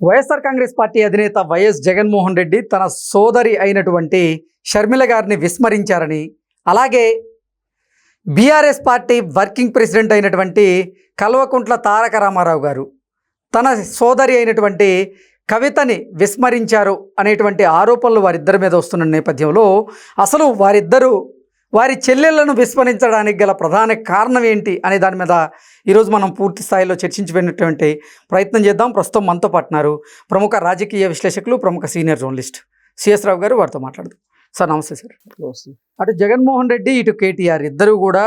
YSR Congress party అధినేత YS Jaganmohan Reddy తన సోదరి అయినటువంటి షర్మిల గారిని విస్మరించారని అలాగే బీఆర్ఎస్ పార్టీ వర్కింగ్ ప్రెసిడెంట్ అయినటువంటి కల్వకుంట్ల తారక రామారావు గారు తన సోదరి అయినటువంటి కవితని విస్మరించారు అనేటువంటి ఆరోపణలు వారిద్దరి మీద వస్తున్న నేపథ్యంలో అసలు వారిద్దరూ వారి చెల్లెళ్ళను విస్మరించడానికి గల ప్రధాన కారణం ఏంటి అనే దాని మీద ఈరోజు మనం పూర్తి స్థాయిలో చర్చించుకునేటువంటి ప్రయత్నం చేద్దాం. ప్రస్తుతం మనతో పాటున్నారు ప్రముఖ రాజకీయ విశ్లేషకులు ప్రముఖ సీనియర్ జర్నలిస్ట్ సిఎస్ రావు గారు. వారితో మాట్లాడదాం. సార్ నమస్తే సార్. అటు జగన్మోహన్ రెడ్డి ఇటు కేటీఆర్ ఇద్దరు కూడా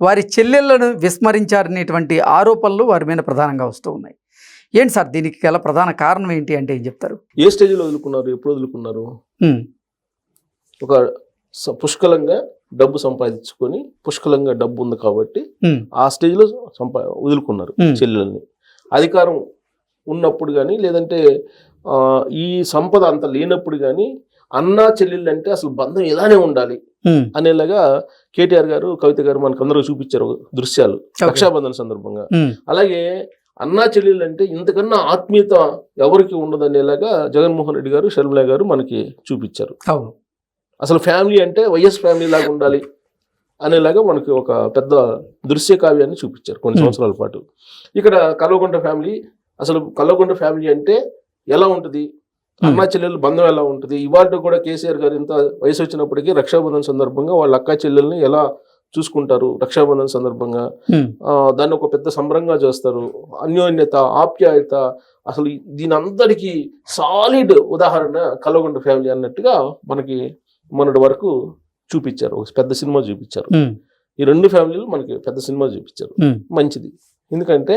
వారి చెల్లెళ్ళను విస్మరించారనేటువంటి ఆరోపణలు వారి మీద ప్రధానంగా వస్తూ ఉన్నాయి. ఏంటి సార్ దీనికి గల ప్రధాన కారణం ఏంటి అంటే ఏం చెప్తారు? ఏ స్టేజ్లో వదులుకున్నారు? ఎప్పుడు వదులుకున్నారు? ఒక పుష్కలంగా డబ్బు సంపాదించుకొని పుష్కలంగా డబ్బు ఉంది కాబట్టి ఆ స్టేజ్లో సంపా వదులుకున్నారు. చెల్లెల్ని. అధికారం ఉన్నప్పుడు కానీ లేదంటే ఈ సంపద అంత లేనప్పుడు కానీ అన్నా చెల్లెళ్ళు అంటే అసలు బంధం ఇలానే ఉండాలి అనేలాగా కేటీఆర్ గారు కవిత గారు మనకు అందరూ చూపించారు దృశ్యాలు. రక్షాబంధన్ సందర్భంగా. అలాగే అన్నా చెల్లెళ్ళు అంటే ఇంతకన్నా ఆత్మీయత ఎవరికి ఉండదనేలాగా జగన్మోహన్ రెడ్డి గారు షర్మిల గారు మనకి చూపించారు. అవును. అసలు ఫ్యామిలీ అంటే వైఎస్ ఫ్యామిలీ లాగా ఉండాలి అనేలాగా మనకి ఒక పెద్ద దృశ్య కావ్యాన్ని చూపించారు కొన్ని Hmm. సంవత్సరాల పాటు. ఇక్కడ కల్వకుంట ఫ్యామిలీ అసలు కల్వకుంట ఫ్యామిలీ అంటే ఎలా ఉంటుంది? అన్నా చెల్లెలు బంధం ఎలా ఉంటుంది? ఇవాళ కూడా కేసీఆర్ గారు ఇంత వయసు వచ్చినప్పటికీ రక్షాబంధన్ సందర్భంగా వాళ్ళ అక్క చెల్లెల్ని ఎలా చూసుకుంటారు రక్షాబంధన్ సందర్భంగా? ఆ, దాన్ని ఒక పెద్ద సంబరంగా చేస్తారు. అన్యోన్యత ఆప్యాయత అసలు దీని అందరికీ సాలిడ్ ఉదాహరణ కల్వకుంట ఫ్యామిలీ అన్నట్టుగా మనకి మొన్నటి వరకు చూపించారు. ఒక పెద్ద సినిమా చూపించారు. ఈ రెండు ఫ్యామిలీలు మనకి పెద్ద సినిమా చూపించారు. మంచిది. ఎందుకంటే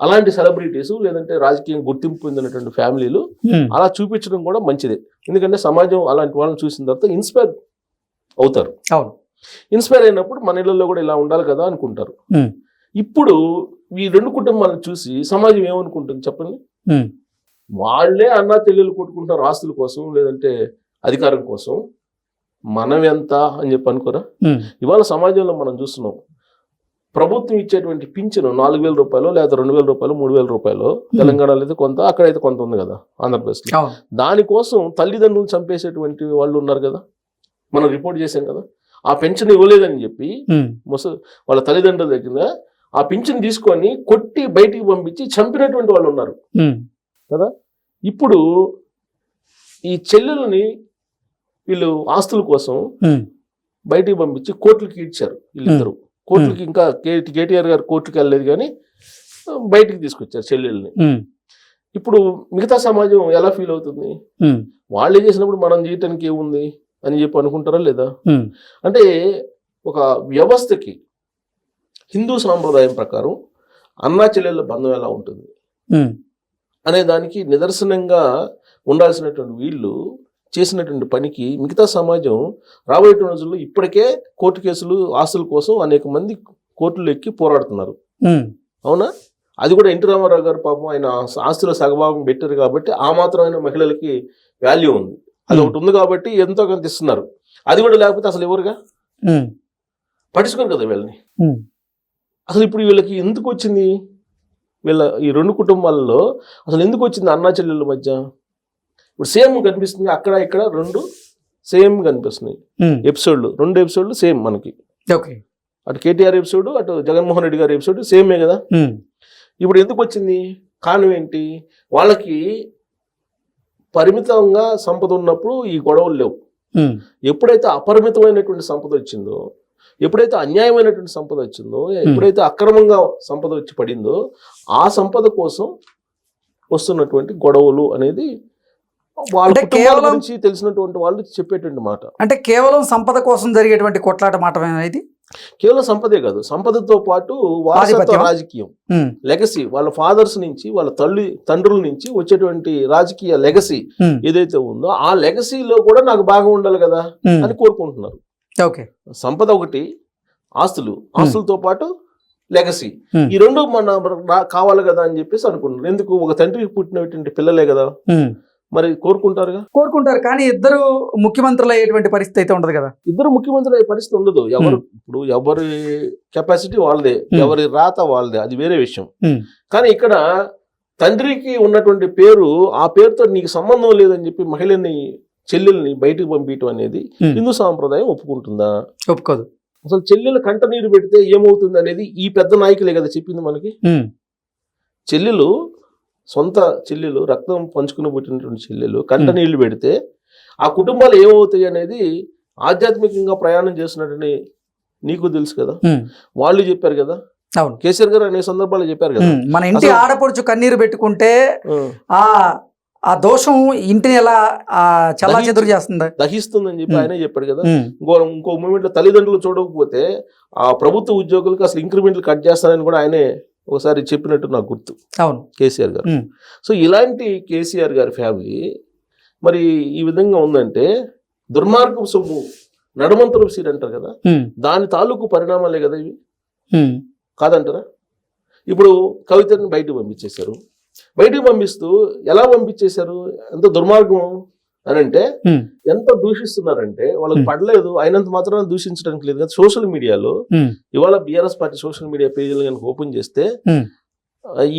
అలాంటి సెలబ్రిటీస్ లేదంటే రాజకీయం గుర్తింపు పొందినటువంటి ఫ్యామిలీలు అలా చూపించడం కూడా మంచిదే. ఎందుకంటే సమాజం అలాంటి వాళ్ళని చూసిన తర్వాత ఇన్స్పైర్ అవుతారు. అవును. ఇన్స్పైర్ అయినప్పుడు మన ఇళ్ళల్లో కూడా ఇలా ఉండాలి కదా అనుకుంటారు. ఇప్పుడు ఈ రెండు కుటుంబాలను చూసి సమాజం ఏమనుకుంటుంది చెప్పండి? వాళ్ళే అన్నా చెల్లెలు కొట్టుకుంటారు ఆస్తుల కోసం లేదంటే అధికారం కోసం. మనం ఎంత అని చెప్పి అనుకోరా? ఇవాళ సమాజంలో మనం చూస్తున్నాం. ప్రభుత్వం ఇచ్చేటువంటి పింఛను నాలుగు వేల రూపాయలు లేదా రెండు వేల రూపాయలు మూడు వేల రూపాయలు తెలంగాణలో అయితే కొంత అక్కడైతే కొంత ఉంది కదా ఆంధ్రప్రదేశ్లో. దానికోసం తల్లిదండ్రులు చంపేసేటువంటి వాళ్ళు ఉన్నారు కదా మనం రిపోర్ట్ చేశాం కదా ఆ పెన్షన్ ఇవ్వలేదని చెప్పి ముస వాళ్ళ తల్లిదండ్రుల దగ్గర ఆ పింఛన్ తీసుకొని కొట్టి బయటికి పంపించి చంపినటువంటి వాళ్ళు ఉన్నారు. ఉమ్, ఇప్పుడు ఈ చెల్లెలని వీళ్ళు ఆస్తుల కోసం బయటికి పంపించి కోర్టులకి ఇచ్చారు వీళ్ళిద్దరు. కోర్టులకి ఇంకా కేటీఆర్ గారు కోర్టుకి వెళ్ళలేదు కానీ బయటికి తీసుకొచ్చారు చెల్లెల్ని. ఇప్పుడు మిగతా సమాజం ఎలా ఫీల్ అవుతుంది? వాళ్ళే చేసినప్పుడు మనం చేయటానికి ఏముంది? అని చెప్పి అనుకుంటారా లేదా? అంటే ఒక వ్యవస్థకి హిందూ సాంప్రదాయం ప్రకారం అన్నా చెల్లెళ్ళ బంధం ఎలా ఉంటుంది? అనే దానికి నిదర్శనంగా ఉండాల్సినటువంటి వీళ్ళు చేసినటువంటి పనికి మిగతా సమాజం రాబోయే రోజుల్లో ఇప్పటికే కోర్టు కేసులు ఆస్తుల కోసం అనేక మంది కోర్టులు ఎక్కి పోరాడుతున్నారు. అవునా? అది కూడా ఎన్టీ రామారావు గారు పాపం ఆయన ఆస్తుల సగభాగం పెట్టారు కాబట్టి ఆ మాత్రమైన మహిళలకి వాల్యూ ఉంది. అది ఒకటి ఉంది కాబట్టి ఎంతో కొంత ఇస్తున్నారు. అది కూడా లేకపోతే అసలు ఎవరుగా? పట్టించుకోరు కదా వీళ్ళని. అసలు ఇప్పుడు వీళ్ళకి ఎందుకు వచ్చింది? వీళ్ళ ఈ రెండు కుటుంబాలలో అసలు ఎందుకు వచ్చింది అన్నా చెల్లెళ్ళ మధ్య? ఇప్పుడు సేమ్ కనిపిస్తుంది అక్కడ ఇక్కడ రెండు సేమ్ కనిపిస్తున్నాయి. ఎపిసోడ్లు రెండు ఎపిసోడ్లు సేమ్ మనకి. ఓకే. అటు కేటీఆర్ ఎపిసోడ్ అటు జగన్మోహన్ రెడ్డి గారి ఎపిసోడ్ సేమే కదా? ఇప్పుడు ఎందుకు వచ్చింది? కారణం ఏంటి? వాళ్ళకి పరిమితంగా సంపద ఉన్నప్పుడు ఈ గొడవలు లేవు. ఎప్పుడైతే అపరిమితమైనటువంటి సంపద వచ్చిందో ఎప్పుడైతే అన్యాయమైనటువంటి సంపద వచ్చిందో ఎప్పుడైతే అక్రమంగా సంపద వచ్చి పడిందో ఆ సంపద కోసం వస్తున్నటువంటి గొడవలు అనేది అంటే కేవలం- తెలిసినటువంటి వాళ్ళు చెప్పేటువంటి మాట. అంటే కేవలం సంపద కోసం జరిగేటువంటి కొట్లాట మాటమేనా ఇది? కేవలం సంపదే కాదు. సంపదతో పాటు వారసత్వ. రాజకీయం. లెగసీ వాళ్ళ ఫాదర్స్ నుంచి వాళ్ళ తల్లి తండ్రుల నుంచి వచ్చేటువంటి రాజకీయ లెగసీ ఏదైతే ఉందో ఆ లెగసీలో కూడా నాకు బాగా ఉండాలి కదా అని కోరుకుంటున్నారు. ఓకే. సంపద ఒకటి ఆస్తులు. ఆస్తులతో పాటు లెగసీ. ఈ రెండు మన కావాలి కదా అని చెప్పేసి అనుకుంటున్నారు. ఎందుకు? ఒక తండ్రికి పుట్టినటువంటి పిల్లలే కదా. మరి కోరుకుంటారుగా? కోరుకుంటారు కానీ ఇద్దరు ముఖ్యమంత్రులు అయ్యేటువంటి పరిస్థితి అయితే ఉండదు కదా. ఇద్దరు ముఖ్యమంత్రులు అయ్యే పరిస్థితి ఉండదు. ఎవరు ఇప్పుడు ఎవరి కెపాసిటీ వాళ్ళదే. ఎవరి రాత వాళ్ళదే అది వేరే విషయం. కానీ ఇక్కడ తండ్రికి ఉన్నటువంటి పేరు ఆ పేరుతో నీకు సంబంధం లేదని చెప్పి మహిళని చెల్లెల్ని బయటకు పంపించడం అనేది. హిందూ సాంప్రదాయం ఒప్పుకుంటుందా? ఒప్పుకోదు. అసలు చెల్లెలు కంట నీరు పెడితే ఏమవుతుంది అనేది ఈ పెద్ద నాయకులే కదా చెప్పింది మనకి. చెల్లెలు సొంత చెల్లెలు రక్తం పంచుకుని పుట్టినటువంటి చెల్లెలు కంట. నీళ్ళు పెడితే ఆ కుటుంబాలు ఏమవుతాయి అనేది ఆధ్యాత్మికంగా ప్రయాణం చేసినట్టుని నీకు తెలుసు కదా? వాళ్ళు చెప్పారు కదా? అవును. కేసీఆర్ గారు అనేక సందర్భాలు చెప్పారు కదా? మన ఇంటి ఆడపడుచు కన్నీరు పెట్టుకుంటే ఆ, ఆ దోషం ఇంటిని ఎలా చల్లా చెదురు చేస్తుంది? దహిస్తుందని చెప్పి. ఆయనే చెప్పాడు కదా? ఇంకో ఇంకో మూమెంట్లో తల్లిదండ్రులు చూడకపోతే ఆ ప్రభుత్వ ఉద్యోగులకు అసలు ఇంక్రిమెంట్లు కట్ చేస్తానని కూడా ఆయనే ఒకసారి చెప్పినట్టు నాకు గుర్తు. అవును. కేసీఆర్ గారు. సో ఇలాంటి కేసీఆర్ గారి ఫ్యామిలీ మరి ఈ విధంగా ఉందంటే దుర్మార్గం సొమ్ము నడుమంతరం సీర్ అంటారు కదా? దాని తాలూకు పరిణామాలే కదా ఇవి? కాదంటారా? ఇప్పుడు కవితని బయటకు పంపించేశారు. బయటకు పంపిస్తూ ఎలా పంపించేశారు? ఎంత దుర్మార్గం అని అంటే ఎంత దూషిస్తున్నారంటే వాళ్ళకి. పడలేదు అయినంత మాత్రం దూషించడానికి లేదు కదా. సోషల్ మీడియాలో ఇవాళ బీఆర్ఎస్ పార్టీ సోషల్ మీడియా పేజీలు కనుక ఓపెన్ చేస్తే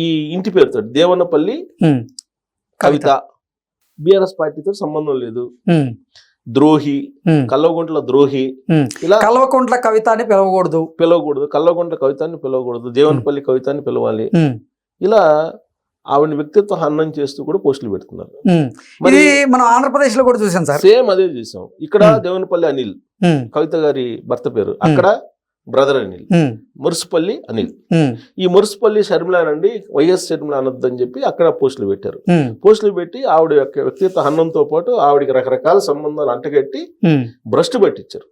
ఈ ఇంటి పేరుతో దేవన్నపల్లి కవిత బీఆర్ఎస్ పార్టీతో సంబంధం లేదు. ద్రోహి కల్లగుంట్ల ద్రోహి. ఇలా కల్వకుంట్ల కవిత అని పిలవకూడదు. పిలవకూడదు కల్లగుంట్ల కవితాన్ని పిలవకూడదు దేవనపల్లి కవితాన్ని పిలవాలి. ఇలా ఆవిడ వ్యక్తిత్వ హననం చేస్తూ కూడా పోస్టులు పెడుతున్నారు. మరి ఇది మనం ఆంధ్రప్రదేశ్లో కూడా చూసాం సార్. సేమ్ అదే చేసాం. ఇక్కడ. దేవనపల్లి అనిల్ కవిత గారి భర్త పేరు. అక్కడ బ్రదర్ అనిల్ మురుసుపల్లి అనిల్. ఈ మురుసుపల్లి షర్మిల అండి వైఎస్ షర్మిల అనొద్దని చెప్పి అక్కడ పోస్టులు పెట్టారు. పోస్టులు పెట్టి ఆవిడ యొక్క వ్యక్తిత్వ హనంతో పాటు ఆవిడకి రకరకాల సంబంధాలు అంటగట్టి భ్రష్టు పట్టించారు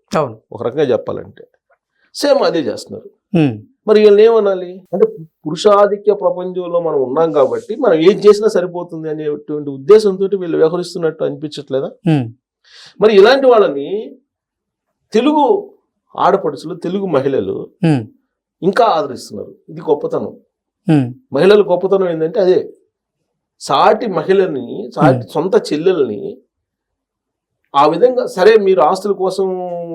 ఒక రకంగా చెప్పాలంటే. సేమ్ అదే చేస్తున్నారు. మరి వీళ్ళని ఏమనాలి? అంటే పురుషాధిక్య ప్రపంచంలో మనం ఉన్నాం కాబట్టి మనం ఏం చేసినా సరిపోతుంది అనేటువంటి ఉద్దేశంతో వీళ్ళు వ్యవహరిస్తున్నట్టు అనిపించట్లేదా? మరి ఇలాంటి వాళ్ళని తెలుగు ఆడపడుచులు తెలుగు మహిళలు ఇంకా ఆదరిస్తున్నారు. ఇది గొప్పతనం. మహిళల గొప్పతనం ఏంటంటే అదే సాటి మహిళని సాటి సొంత చెల్లెల్ని ఆ విధంగా సరే మీరు ఆస్తుల కోసం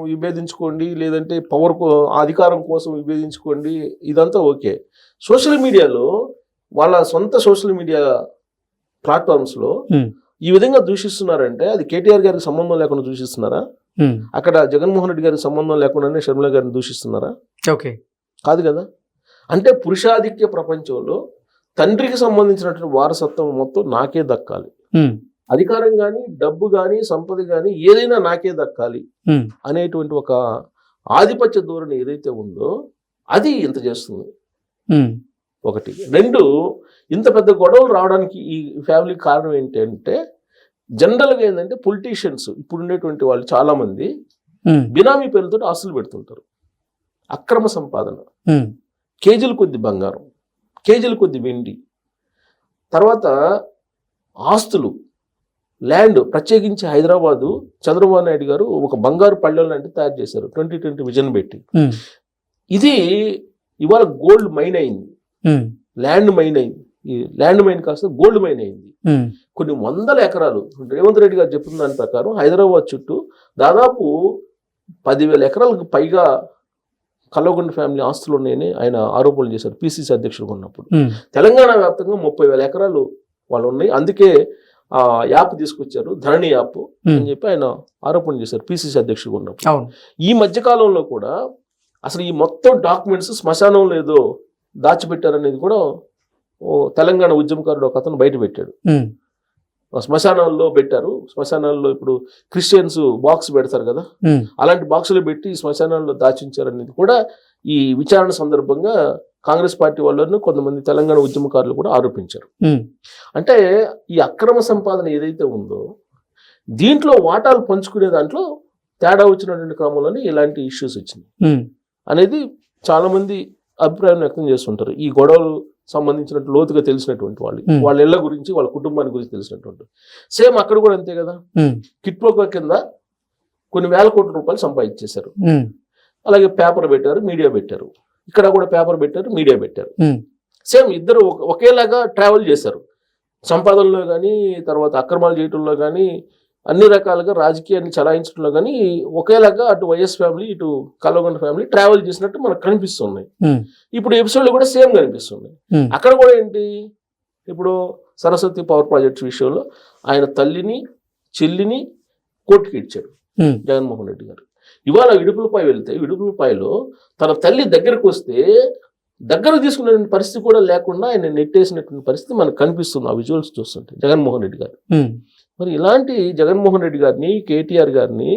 విభేదించుకోండి లేదంటే పవర్ అధికారం కోసం విభేదించుకోండి ఇదంతా ఓకే. సోషల్ మీడియాలో వాళ్ళ సొంత సోషల్ మీడియా ప్లాట్ఫామ్స్లో. ఈ విధంగా దూషిస్తున్నారంటే అది కేటీఆర్ గారికి సంబంధం లేకుండా దూషిస్తున్నారా? అక్కడ జగన్మోహన్ రెడ్డి గారికి సంబంధం లేకుండానే షర్మిల గారిని దూషిస్తున్నారా? ఓకే. కాదు కదా? అంటే పురుషాధిక్య ప్రపంచంలో తండ్రికి సంబంధించినటువంటి వారసత్వం మొత్తం నాకే దక్కాలి. అధికారం కానీ డబ్బు కానీ సంపద కానీ ఏదైనా నాకే దక్కాలి అనేటువంటి ఒక ఆధిపత్య ధోరణి ఏదైతే ఉందో అది ఇంత చేస్తుంది. ఒకటి. రెండు ఇంత పెద్ద గొడవలు రావడానికి ఈ ఫ్యామిలీకి కారణం ఏంటంటే జనరల్గా ఏంటంటే పొలిటీషియన్స్ ఇప్పుడు ఉండేటువంటి వాళ్ళు చాలామంది బినామీ పేరుతో ఆస్తులు పెడుతుంటారు. అక్రమ సంపాదన. కేజీల కొద్ది బంగారం కేజీల కొద్ది వెండి. తర్వాత ఆస్తులు. ల్యాండ్ ప్రత్యేకించి హైదరాబాదు చంద్రబాబు నాయుడు గారు ఒక బంగారు పళ్ళెం లాంటి తయారు చేశారు. ట్వంటీ ట్వంటీ విజన్ పెట్టి. ఇది ఇవాళ గోల్డ్ మైన్ అయింది. ల్యాండ్ మైన్ అయింది. ఈ ల్యాండ్ మైన్ కాస్త గోల్డ్ మైన్ అయింది. కొన్ని వందల ఎకరాలు రేవంత్ రెడ్డి గారు చెప్పిన దాని ప్రకారం హైదరాబాద్ చుట్టూ దాదాపు పదివేల ఎకరాలకు పైగా కల్వకుంట్ల ఫ్యామిలీ ఆస్తులు ఉన్నాయని ఆయన ఆరోపణలు చేశారు. పిసిసి అధ్యక్షుడు ఉన్నప్పుడు. తెలంగాణ వ్యాప్తంగా ముప్పై వేల ఎకరాలు వాళ్ళు ఉన్నాయి. అందుకే ఆ యాప్ తీసుకొచ్చారు ధరణి యాప్ అని చెప్పి ఆయన ఆరోపణ చేశారు పిసిసి అధ్యక్షుడు ఉన్నప్పుడు. ఈ మధ్య కాలంలో కూడా అసలు ఈ మొత్తం డాక్యుమెంట్స్ శ్మశానంలో ఏదో దాచిపెట్టారనేది కూడా ఓ తెలంగాణ ఉద్యమకారుడు ఒక అతను బయట పెట్టాడు. శ్మశానాల్లో పెట్టారు. శ్మశానాల్లో ఇప్పుడు క్రిస్టియన్స్ బాక్స్ పెడతారు కదా? అలాంటి బాక్సులు పెట్టి శ్మశానాల్లో దాచించారనేది కూడా ఈ విచారణ సందర్భంగా కాంగ్రెస్ పార్టీ వాళ్ళను కొంతమంది తెలంగాణ ఉద్యమకారులు కూడా ఆరోపించారు. అంటే ఈ అక్రమ సంపాదన ఏదైతే ఉందో దీంట్లో వాటాలు పంచుకునే దాంట్లో తేడా వచ్చినటువంటి క్రమంలోనే ఇలాంటి ఇష్యూస్ వచ్చినాయి. అనేది చాలా మంది అభిప్రాయం వ్యక్తం చేస్తుంటారు. ఈ గొడవలు సంబంధించినట్టు లోతుగా తెలిసినటువంటి వాళ్ళు. వాళ్ళ ఇళ్ళ గురించి వాళ్ళ కుటుంబాన్ని గురించి తెలిసినటువంటి సేమ్ అక్కడ కూడా అంతే కదా. ఉమ్, కిట్ ప్రోకో కింద కొన్ని వేల కోట్ల రూపాయలు సంపాదించేశారు. అలాగే పేపర్ పెట్టారు మీడియా పెట్టారు. ఇక్కడ కూడా పేపర్ పెట్టారు మీడియా పెట్టారు. సేమ్ ఇద్దరు ఒక- ఒకేలాగా ట్రావెల్ చేశారు. సంపాదనలో కానీ తర్వాత అక్రమాలు చేయటంలో కానీ అన్ని రకాలుగా రాజకీయాన్ని చలాయించడంలో కానీ ఒకేలాగా అటు వైఎస్ ఫ్యామిలీ ఇటు కల్వగొండ ఫ్యామిలీ ట్రావెల్ చేసినట్టు మనకు కనిపిస్తున్నాయి. ఇప్పుడు ఎపిసోడ్లు కూడా సేమ్ కనిపిస్తున్నాయి. అక్కడ కూడా ఏంటి? ఇప్పుడు సరస్వతి పవర్ ప్రాజెక్ట్స్ విషయంలో ఆయన తల్లిని చెల్లిని కోర్టుకి ఇచ్చాడు జగన్మోహన్ రెడ్డి గారు. ఇవాళ ఇడుపులపై వెళ్తే ఇడుపులపాయలో తన తల్లి దగ్గరకు వస్తే దగ్గర తీసుకునే పరిస్థితి కూడా లేకుండా ఆయన నెట్టేసినటువంటి పరిస్థితి మనకు కనిపిస్తుంది. ఆ విజువల్స్ చూస్తుంటే జగన్మోహన్ రెడ్డి గారు. మరి ఇలాంటి జగన్మోహన్ రెడ్డి గారిని కేటీఆర్ గారిని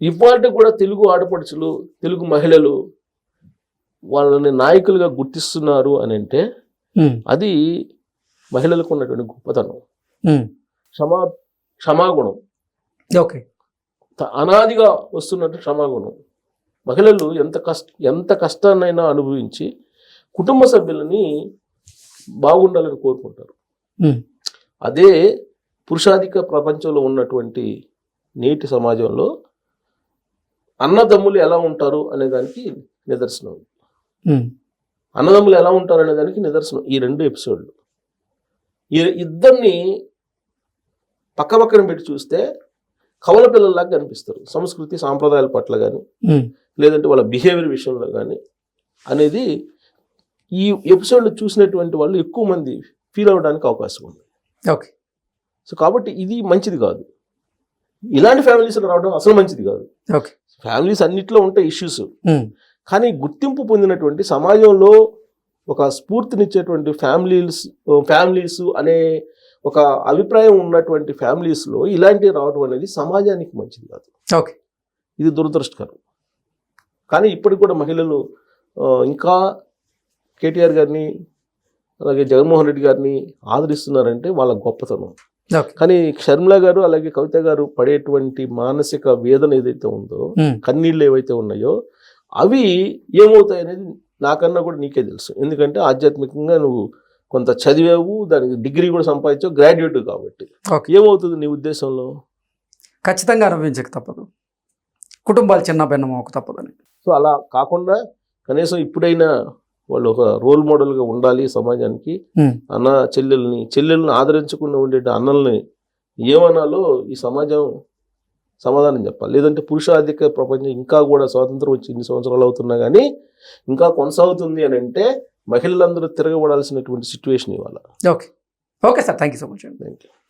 ఇవాళ కూడా తెలుగు ఆడపడుచులు తెలుగు మహిళలు వాళ్ళని నాయకులుగా గుర్తిస్తున్నారు అని అంటే అది మహిళలకు ఉన్నటువంటి గొప్పతనం. క్షమా క్షమాగుణం. ఓకే. అనాదిగా వస్తున్నట్టు క్షమాగుణం. మహిళలు ఎంత కష్ట ఎంత కష్టాన్నైనా అనుభవించి కుటుంబ సభ్యులని బాగుండాలని కోరుకుంటారు. అదే పురుషాధిక ప్రపంచంలో ఉన్నటువంటి నేటి సమాజంలో అన్నదమ్ములు ఎలా ఉంటారు అనే దానికి నిదర్శనం. అన్నదమ్ములు ఎలా ఉంటారు అనే దానికి నిదర్శనం ఈ రెండు ఎపిసోడ్లు. ఈ ఇద్దరిని పక్క పక్కన పెట్టి చూస్తే కవల పిల్లల్లాగా కనిపిస్తారు. సంస్కృతి సాంప్రదాయాల పట్ల కానీ లేదంటే వాళ్ళ బిహేవియర్ విషయంలో కానీ అనేది ఈ ఎపిసోడ్లు చూసినటువంటి వాళ్ళు ఎక్కువ మంది ఫీల్ అవ్వడానికి అవకాశం ఉంది. ఓకే. సో కాబట్టి ఇది మంచిది కాదు. ఇలాంటి ఫ్యామిలీస్ రావడం అసలు మంచిది కాదు. ఓకే. ఫ్యామిలీస్ అన్నిట్లో ఉంటాయి ఇష్యూస్ కానీ గుర్తింపు పొందినటువంటి సమాజంలో ఒక స్ఫూర్తినిచ్చేటువంటి ఫ్యామిలీస్ ఫ్యామిలీస్ అనే ఒక అభిప్రాయం ఉన్నటువంటి ఫ్యామిలీస్లో ఇలాంటివి రావడం అనేది సమాజానికి మంచిది కాదు. ఓకే. ఇది దురదృష్టకరం. కానీ ఇప్పటికి కూడా మహిళలు ఇంకా కేటీఆర్ గారిని అలాగే జగన్మోహన్ రెడ్డి గారిని ఆదరిస్తున్నారంటే వాళ్ళ గొప్పతనం. కానీ షర్మిల గారు అలాగే కవిత గారు పడేటువంటి మానసిక వేదన ఏదైతే ఉందో కన్నీళ్ళు ఏవైతే ఉన్నాయో అవి ఏమవుతాయి అనేది నాకన్నా కూడా నీకే తెలుసు. ఎందుకంటే ఆధ్యాత్మికంగా నువ్వు కొంత చదివావు దానికి డిగ్రీ కూడా సంపాదించావు గ్రాడ్యుయేట్ కాబట్టి. ఏమవుతుంది నీ ఉద్దేశంలో? ఖచ్చితంగా అనుభవించక తప్పదు. కుటుంబాలు చిన్న భిన్నమవక తప్పదని. సో అలా కాకుండా కనీసం ఇప్పుడైనా వాళ్ళు ఒక రోల్ మోడల్గా ఉండాలి సమాజానికి. అన్న చెల్లెల్ని చెల్లెల్ని ఆదరించకుండా ఉండే అన్నల్ని ఏమనాలో ఈ సమాజం సమాధానం చెప్పాలి. లేదంటే పురుషాధిక ప్రపంచం ఇంకా కూడా స్వాతంత్రం వచ్చి ఇన్ని సంవత్సరాలు అవుతున్నా కానీ ఇంకా కొనసాగుతుంది అని అంటే మహిళలందరూ తిరగబడాల్సినటువంటి సిచ్యువేషన్ ఇవాళ. Okay okay sir thank you so much thank you